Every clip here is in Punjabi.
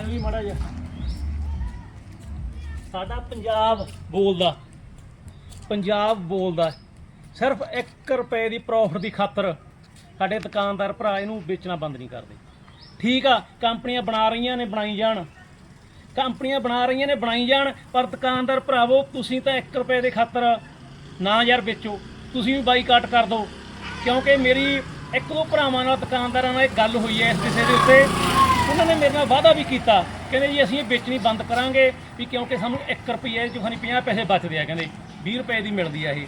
ਹਾਂ ਵੀ ਮੜਾ ਜਾ ਸਾਡਾ ਪੰਜਾਬ ਬੋਲਦਾ। ਪੰਜਾਬ ਬੋਲਦਾ। ਸਿਰਫ 1 ਰੁਪਏ ਦੀ ਪ੍ਰੋਫਿਟ ਦੀ ਖਾਤਰ ਸਾਡੇ ਦੁਕਾਨਦਾਰ ਭਰਾ ਇਹਨੂੰ ਵੇਚਣਾ ਬੰਦ ਨਹੀਂ ਕਰਦੇ। ਠੀਕ ਆ, ਕੰਪਨੀਆਂ ਬਣਾ ਰਹੀਆਂ ਨੇ, ਬਣਾਈ ਜਾਣ। ਕੰਪਨੀਆਂ ਬਣਾ ਰਹੀਆਂ ਨੇ, ਬਣਾਈ ਜਾਣ, ਪਰ ਦੁਕਾਨਦਾਰ ਭਰਾਵੋ, ਤੁਸੀਂ ਤਾਂ 1 ਰੁਪਏ ਦੇ ਖਾਤਰ ਨਾ ਯਾਰ ਵੇਚੋ। ਤੁਸੀਂ ਵੀ ਬਾਈਕਾਟ ਕਰ ਦਿਓ। ਕਿਉਂਕਿ ਮੇਰੀ ਇੱਕ ਦੋ ਭਰਾਵਾਂ ਨਾਲ ਦੁਕਾਨਦਾਰਾਂ ਨਾਲ ਇੱਕ ਗੱਲ ਹੋਈ ਹੈ ਇਸ ਕਿਸੇ ਦੇ ਉੱਤੇ। ਉਹਨਾਂ ਨੇ ਮੇਰੇ ਨਾਲ ਵਾਅਦਾ ਵੀ ਕੀਤਾ, ਕਹਿੰਦੇ ਜੀ ਅਸੀਂ ਇਹ ਵੇਚਣੀ ਬੰਦ ਕਰਾਂਗੇ ਵੀ ਕਿਉਂਕਿ ਸਾਨੂੰ 1 ਰੁਪਏ ਜੋ ਸਾਨੂੰ 50 ਪੈਸੇ ਬਚਦੇ ਆ, ਕਹਿੰਦੇ 20 ਰੁਪਏ ਦੀ ਮਿਲਦੀ ਆ ਇਹ।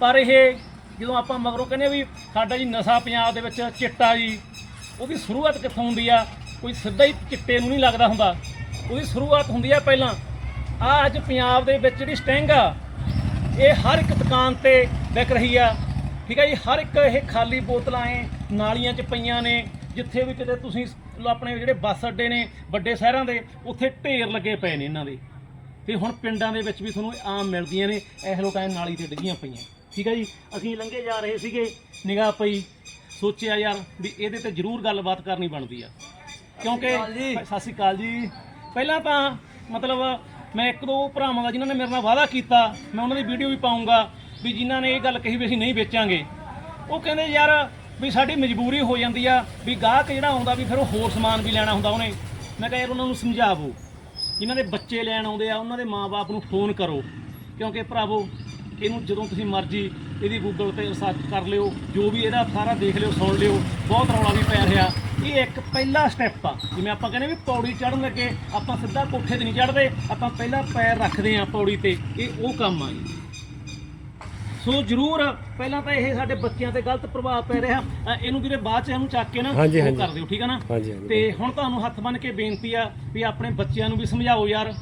ਪਰ ਇਹ ਜਦੋਂ ਆਪਾਂ ਮਗਰੋਂ ਕਹਿੰਦੇ ਵੀ ਸਾਡਾ ਜੀ ਨਸ਼ਾ ਪੰਜਾਬ ਦੇ ਵਿੱਚ ਚਿੱਟਾ ਜੀ, ਉਹਦੀ ਸ਼ੁਰੂਆਤ ਕਿੱਥੋਂ ਹੁੰਦੀ ਆ? ਕੋਈ ਸਿੱਧਾ ਹੀ ਚਿੱਟੇ ਨੂੰ ਨਹੀਂ ਲੱਗਦਾ ਹੁੰਦਾ। ਉਹਦੀ ਸ਼ੁਰੂਆਤ ਹੁੰਦੀ ਆ ਪਹਿਲਾਂ। ਆ ਅੱਜ ਪੰਜਾਬ ਦੇ ਵਿੱਚ ਜਿਹੜੀ ਸਟੈਂਗ ਆ, ਇਹ ਹਰ ਇੱਕ ਦੁਕਾਨ ਤੇ ਵਿਕ ਰਹੀ ਆ। ਠੀਕ ਆ ਜੀ, ਹਰ ਇੱਕ ਇਹ ਖਾਲੀ ਬੋਤਲਾਂ ਐ, ਨਾਲੀਆਂ 'ਚ ਪਈਆਂ ਨੇ। ਜਿੱਥੇ ਵੀ ਕਿਤੇ ਤੁਸੀਂ ਆਪਣੇ ਜਿਹੜੇ ਬੱਸ ਅੱਡੇ ਨੇ ਵੱਡੇ ਸ਼ਹਿਰਾਂ ਦੇ ਉੱਥੇ ਢੇਰ ਲੱਗੇ ਪਏ ਨੇ ਇਹਨਾਂ ਦੇ। ਤੇ ਹੁਣ ਪਿੰਡਾਂ ਦੇ ਵਿੱਚ ਵੀ ਤੁਹਾਨੂੰ ਆਮ ਮਿਲਦੀਆਂ ਨੇ ਇਹ ਲੋਕਾਂ ਨਾਲੀ ਤੇ ਡਿੱਗੀਆਂ ਪਈਆਂ। ਠੀਕ ਹੈ ਜੀ? ਅਸੀਂ ਲੰਘੇ ਜਾ ਰਹੇ ਸੀਗੇ ਨਿਗਾਹ ਪਈ ਸੋਚਿਆ ਯਾਰ ਵੀ ਇਹਦੇ ਤੇ ਜ਼ਰੂਰ ਗੱਲਬਾਤ ਕਰਨੀ ਬਣਦੀ ਆ। ਕਿਉਂਕਿ ਸਤਿ ਸ਼੍ਰੀ ਅਕਾਲ ਜੀ। ਪਹਿਲਾਂ ਤਾਂ ਮਤਲਬ ਮੈਂ ਇੱਕ ਦੋ ਭਰਾਵਾਂ ਦਾ ਜਿਨ੍ਹਾਂ ਨੇ ਮੇਰੇ ਨਾਲ ਵਾਅਦਾ ਕੀਤਾ ਮੈਂ ਉਹਨਾਂ ਦੀ ਵੀਡੀਓ ਵੀ ਪਾਉਂਗਾ ਵੀ ਜਿਨ੍ਹਾਂ ਨੇ ਇਹ ਗੱਲ ਕਹੀ ਵੀ ਅਸੀਂ ਨਹੀਂ ਵੇਚਾਂਗੇ। ਉਹ ਕਹਿੰਦੇ ਯਾਰ ਵੀ ਸਾਡੀ ਮਜਬੂਰੀ ਹੋ ਜਾਂਦੀ ਆ ਵੀ ਗਾਹਕ ਜਿਹੜਾ ਆਉਂਦਾ ਵੀ ਫਿਰ ਉਹ ਹੋਰ ਸਮਾਨ ਵੀ ਲੈਣਾ ਹੁੰਦਾ ਉਹਨੇ। ਮੈਂ ਕਿਹਾ ਯਾਰ ਉਹਨਾਂ ਨੂੰ ਸਮਝਾਵੋ। ਜਿਨ੍ਹਾਂ ਦੇ ਬੱਚੇ ਲੈਣ ਆਉਂਦੇ ਆ, ਉਹਨਾਂ ਦੇ ਮਾਪੇ ਨੂੰ ਫੋਨ ਕਰੋ। ਕਿਉਂਕਿ ਭਰਾਵੋ, ਇਹਨੂੰ ਜਦੋਂ ਤੁਸੀਂ ਮਰਜ਼ੀ ਇਹਦੀ ਗੂਗਲ ਤੇ ਸਰਚ ਕਰ ਲਿਓ, ਜੋ ਵੀ ਇਹਦਾ ਸਾਰਾ ਦੇਖ ਲਿਓ, ਸੁਣ ਲਿਓ, ਬਹੁਤ ਰੌਲਾ ਵੀ ਪੈ ਰਿਹਾ। ਇਹ ਇੱਕ ਪਹਿਲਾ ਸਟੈਪ ਆ। ਜਿਵੇਂ ਆਪਾਂ ਕਹਿੰਦੇ ਵੀ ਪੌੜੀ ਚੜ੍ਹਨ ਲੱਗੇ, ਆਪਾਂ ਸਿੱਧਾ ਕੋਠੇ ਤੇ ਨਹੀਂ ਚੜ੍ਹਦੇ, ਆਪਾਂ ਪਹਿਲਾਂ ਪੈਰ ਰੱਖਦੇ ਆ ਪੌੜੀ ਤੇ। ਇਹ ਉਹ ਕੰਮ ਆ ਜੀ। ਸੋ ਜਰੂਰ ਪਹਿਲਾਂ ਤਾਂ ਇਹ ਸਾਡੇ ਬੱਚਿਆਂ ਤੇ ਗਲਤ ਪ੍ਰਭਾਵ ਪੈ ਰਿਹਾ। ਅ, ਇਹਨੂੰ ਵੀਰੇ ਬਾਅਦ ਚ ਇਹਨੂੰ ਚੱਕ ਕੇ ਨਾ ਹਾਂਜੀ, ਉਹ ਹਾਂਜੀ। ਕਰ ਦਿਓ ਠੀਕ ਆ ਨਾ? ਹਾਂਜੀ, ਹਾਂਜੀ। ਤੇ ਹੁਣ ਤੁਹਾਨੂੰ ਹੱਥ ਬੰਨ ਕੇ ਬੇਨਤੀ ਆ ਵੀ ਆਪਣੇ ਬੱਚਿਆਂ ਨੂੰ ਵੀ ਸਮਝਾਓ ਯਾਰ।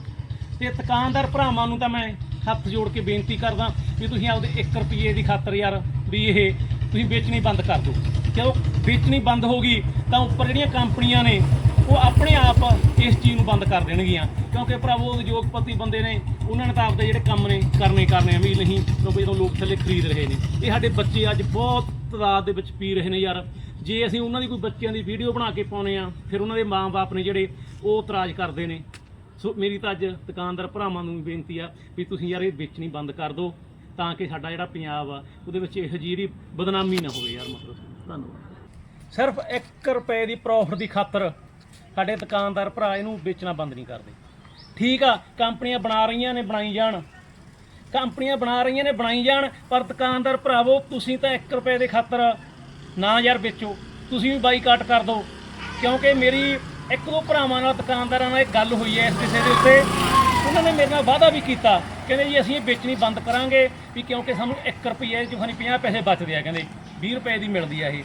ਤੇ ਦੁਕਾਨਦਾਰ ਭਰਾਵਾਂ ਨੂੰ ਤਾਂ ਮੈਂ ਹੱਥ ਜੋੜ ਕੇ ਬੇਨਤੀ ਕਰਦਾ ਵੀ ਤੁਸੀਂ ਆਪਦੇ 1 ਰੁਪਏ ਦੀ ਖਾਤਰ ਯਾਰ ਵੀ ਇਹ ਤੁਸੀਂ ਵੇਚਣੀ ਬੰਦ ਕਰ ਦਿਓ। ਕਿਉਂ? ਵੇਚਣੀ ਬੰਦ ਹੋ ਗਈ ਤਾਂ ਉੱਪਰ ਜਿਹੜੀਆਂ ਕੰਪਨੀਆਂ ਨੇ ਉਹ ਆਪਣੇ ਆਪ ਇਸ ਚੀਜ਼ ਨੂੰ ਬੰਦ ਕਰ ਦੇਣਗੀਆਂ। ਕਿਉਂਕਿ ਭਰਾਵੋ, ਉਦਯੋਗਪਤੀ ਬੰਦੇ ਨੇ, ਉਹਨਾਂ ਨੇ ਤਾਂ ਆਪਦੇ ਜਿਹੜੇ ਕੰਮ ਨੇ ਕਰਨੇ ਹੀ ਕਰਨੇ ਆ, ਵੀ ਨਹੀਂ, ਕਿਉਂਕਿ ਜਦੋਂ ਲੋਕ ਥੱਲੇ ਖਰੀਦ ਰਹੇ ਨੇ। ਇਹ ਸਾਡੇ ਬੱਚੇ ਅੱਜ ਬਹੁਤ ਤਾਦਾਦ ਦੇ ਵਿੱਚ ਪੀ ਰਹੇ ਨੇ ਯਾਰ। ਜੇ ਅਸੀਂ ਉਹਨਾਂ ਦੀ ਕੋਈ ਬੱਚਿਆਂ ਦੀ ਵੀਡੀਓ ਬਣਾ ਕੇ ਪਾਉਨੇ ਆ, ਫਿਰ ਉਹਨਾਂ ਦੇ ਮਾਪੇ ਨੇ ਜਿਹੜੇ ਉਹ ਇਤਰਾਜ਼ ਕਰਦੇ ਨੇ। ਸੋ ਮੇਰੀ ਤਾਂ ਅੱਜ ਦੁਕਾਨਦਾਰ ਭਰਾਵਾਂ ਨੂੰ ਵੀ ਬੇਨਤੀ ਆ ਵੀ ਤੁਸੀਂ ਯਾਰ ਇਹ ਵੇਚਣੀ ਬੰਦ ਕਰ ਦਿਓ, ਤਾਂ ਕਿ ਸਾਡਾ ਜਿਹੜਾ ਪੰਜਾਬ ਆ, ਉਹਦੇ ਵਿੱਚ ਇਹ ਜਿਹੜੀ ਬਦਨਾਮੀ ਨਾ ਹੋਵੇ ਯਾਰ, ਮਤਲਬ। ਧੰਨਵਾਦ। ਸਿਰਫ 1 ਰੁਪਏ ਦੀ ਪ੍ਰੋਫਿਟ ਦੀ ਖਾਤਰ ਸਾਡੇ ਦੁਕਾਨਦਾਰ ਭਰਾ ਇਹਨੂੰ ਵੇਚਣਾ ਬੰਦ ਨਹੀਂ ਕਰਦੇ। ਠੀਕ ਆ, ਕੰਪਨੀਆਂ ਬਣਾ ਰਹੀਆਂ ਨੇ, ਬਣਾਈ ਜਾਣ। ਕੰਪਨੀਆਂ ਬਣਾ ਰਹੀਆਂ ਨੇ, ਬਣਾਈ ਜਾਣ, ਪਰ ਦੁਕਾਨਦਾਰ ਭਰਾਵੋ, ਤੁਸੀਂ ਤਾਂ 1 ਰੁਪਏ ਦੇ ਖਾਤਰ ਨਾ ਯਾਰ ਵੇਚੋ। ਤੁਸੀਂ ਵੀ ਬਾਈਕਾਟ ਕਰ ਦਿਓ। ਕਿਉਂਕਿ ਮੇਰੀ ਇੱਕ ਦੋ ਭਰਾਵਾਂ ਨਾਲ ਦੁਕਾਨਦਾਰਾਂ ਨਾਲ ਇੱਕ ਗੱਲ ਹੋਈ ਹੈ ਇਸ ਕਿਸੇ ਦੇ ਉੱਤੇ। ਉਹਨਾਂ ਨੇ ਮੇਰੇ ਨਾਲ ਵਾਅਦਾ ਵੀ ਕੀਤਾ, ਕਹਿੰਦੇ ਜੀ ਅਸੀਂ ਇਹ ਵੇਚਣੀ ਬੰਦ ਕਰਾਂਗੇ ਵੀ ਕਿਉਂਕਿ ਸਾਨੂੰ 1 ਰੁਪਏ 'ਚ ਖਾਨੀ 50 ਪੈਸੇ ਬਚਦੇ ਆ, ਕਹਿੰਦੇ 20 ਰੁਪਏ ਦੀ ਮਿਲਦੀ ਆ ਇਹ।